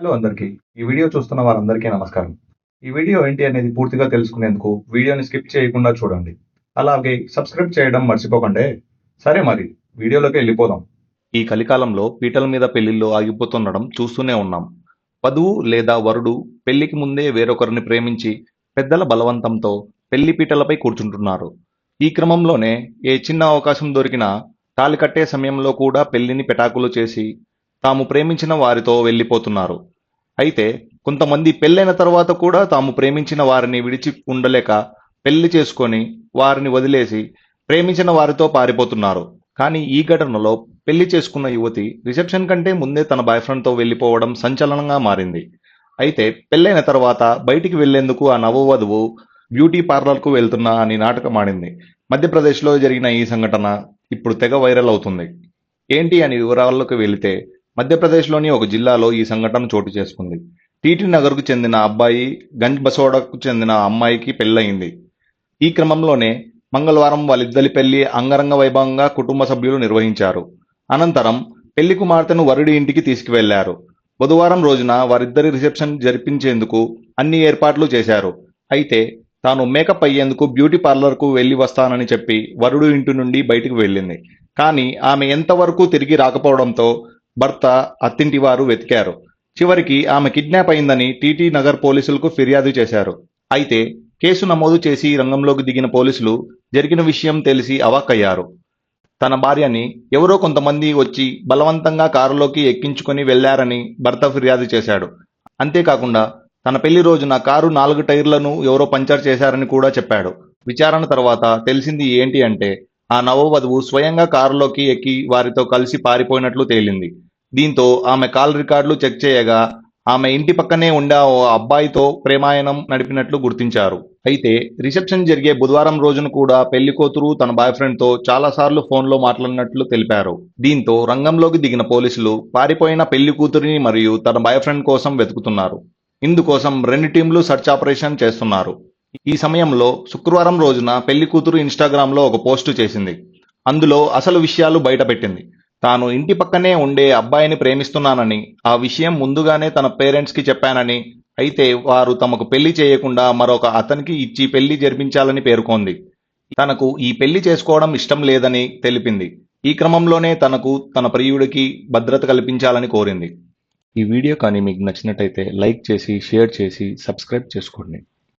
Hello అందరికీ. ఈ video చూస్తున్న వారందరికీ నమస్కారం. ఈ వీడియో ఏంటి అనేది పూర్తిగా తెలుసుకునేందుకు వీడియోని స్కిప్ చేయకుండా చూడండి. అలాగే సబ్స్క్రైబ్ చేయడం మర్చిపోకండి. సరే మరి వీడియోలోకి వెళ్ళిపోదాం. ఈ కలికాలంలో పీటల మీద పెళ్ళిళ్ళు ఆగిపోతుండడం చూస్తూనే ఉన్నాం. వధువు లేదా వరుడు పెళ్ళికి ముందే వేరొకరిని ప్రేమించి పెద్దల బలవంతంతో పెళ్ళి పీటలపై కూర్చుంటున్నారు. ఈ క్రమంలోనే ఏ చిన్న అవకాశం దొరికినా తాళి కట్టే సమయంలో కూడా పెళ్ళిని పెటాకులు చేసి తాము ప్రేమించిన వారితో వెళ్ళిపోతున్నారు. అయితే కొంతమంది పెళ్ళైన తర్వాత కూడా తాము ప్రేమించిన వారిని విడిచి ఉండలేక పెళ్ళి చేసుకొని వారిని వదిలేసి ప్రేమించిన వారితో పారిపోతున్నారు. కానీ ఈ ఘటనలో పెళ్ళి చేసుకున్న యువతి రిసెప్షన్ కంటే ముందే తన బాయ్ ఫ్రెండ్తో వెళ్ళిపోవడం సంచలనంగా మారింది. అయితే పెళ్ళైన తర్వాత బయటికి వెళ్ళేందుకు ఆ నవవధువు బ్యూటీ పార్లర్కు వెళ్తున్నా అని నాటకం ఆడింది. మధ్యప్రదేశ్లో జరిగిన ఈ సంఘటన ఇప్పుడు తెగ వైరల్ అవుతుంది. ఏంటి అని వివరాల్లోకి వెళితే మధ్యప్రదేశ్లోని ఒక జిల్లాలో ఈ సంఘటన చోటు చేసుకుంది. టీటీ నగర్కు చెందిన అబ్బాయి గంజ్ బసోడకు చెందిన అమ్మాయికి పెళ్ళయింది. ఈ క్రమంలోనే మంగళవారం వాళ్ళిద్దరి పెళ్ళి అంగరంగ వైభవంగా కుటుంబ సభ్యులు నిర్వహించారు. అనంతరం పెళ్ళి కుమార్తెను వరుడి ఇంటికి తీసుకువెళ్ళారు. బుధవారం రోజున వారిద్దరి రిసెప్షన్ జరిపించేందుకు అన్ని ఏర్పాట్లు చేశారు. అయితే తాను మేకప్ అయ్యేందుకు బ్యూటీ పార్లర్కు వెళ్ళి వస్తానని చెప్పి వరుడు ఇంటి నుండి బయటికి వెళ్ళింది. కానీ ఆమె ఎంతవరకు తిరిగి రాకపోవడంతో భర్త అత్తింటి వారు వెతికారు. చివరికి ఆమె కిడ్నాప్ అయిందని టీటీ నగర్ పోలీసులకు ఫిర్యాదు చేశారు. అయితే కేసు నమోదు చేసి రంగంలోకి దిగిన పోలీసులు జరిగిన విషయం తెలిసి అవాక్కయ్యారు. తన భార్యని ఎవరో కొంతమంది వచ్చి బలవంతంగా కారులోకి ఎక్కించుకొని వెళ్ళారని భర్త ఫిర్యాదు చేశాడు. అంతేకాకుండా తన పెళ్ళి రోజున కారు నాలుగు టైర్లను ఎవరో పంచర్ చేశారని కూడా చెప్పాడు. విచారణ తర్వాత తెలిసింది ఏంటి అంటే ఆ నవవధువు స్వయంగా కారులోకి ఎక్కి వారితో కలిసి పారిపోయినట్లు తేలింది. దీంతో ఆమె కాల్ రికార్డులు చెక్ చేయగా ఆమె ఇంటి పక్కనే ఉండే ఓ అబ్బాయితో ప్రేమాయణం నడిపినట్లు గుర్తించారు. అయితే రిసెప్షన్ జరిగే బుధవారం రోజున కూడా పెళ్ళి కూతురు తన బాయ్ ఫ్రెండ్తో చాలాసార్లు ఫోన్లో మాట్లాడినట్లు తెలిపారు. దీంతో రంగంలోకి దిగిన పోలీసులు పారిపోయిన పెళ్ళి కూతురిని మరియు తన బాయ్ ఫ్రెండ్ కోసం వెతుకుతున్నారు. ఇందుకోసం రెండు టీంలు సెర్చ్ ఆపరేషన్ చేస్తున్నారు. ఈ సమయంలో శుక్రవారం రోజున పెళ్ళి కూతురు ఇన్స్టాగ్రామ్లో ఒక పోస్టు చేసింది. అందులో అసలు విషయాలు బయటపెట్టింది. తాను ఇంటి పక్కనే ఉండే అబ్బాయిని ప్రేమిస్తున్నానని ఆ విషయం ముందుగానే తన పేరెంట్స్కి చెప్పానని అయితే వారు తమకు పెళ్ళి చేయకుండా మరొక అతనికి ఇచ్చి పెళ్ళి జరిపించాలని పేర్కొంది. తనకు ఈ పెళ్ళి చేసుకోవడం ఇష్టం లేదని తెలిపింది. ఈ క్రమంలోనే తనకు తన ప్రియుడికి భద్రత కల్పించాలని కోరింది. ఈ వీడియో కానీ మీకు నచ్చినట్టయితే లైక్ చేసి షేర్ చేసి సబ్స్క్రైబ్ చేసుకోండి.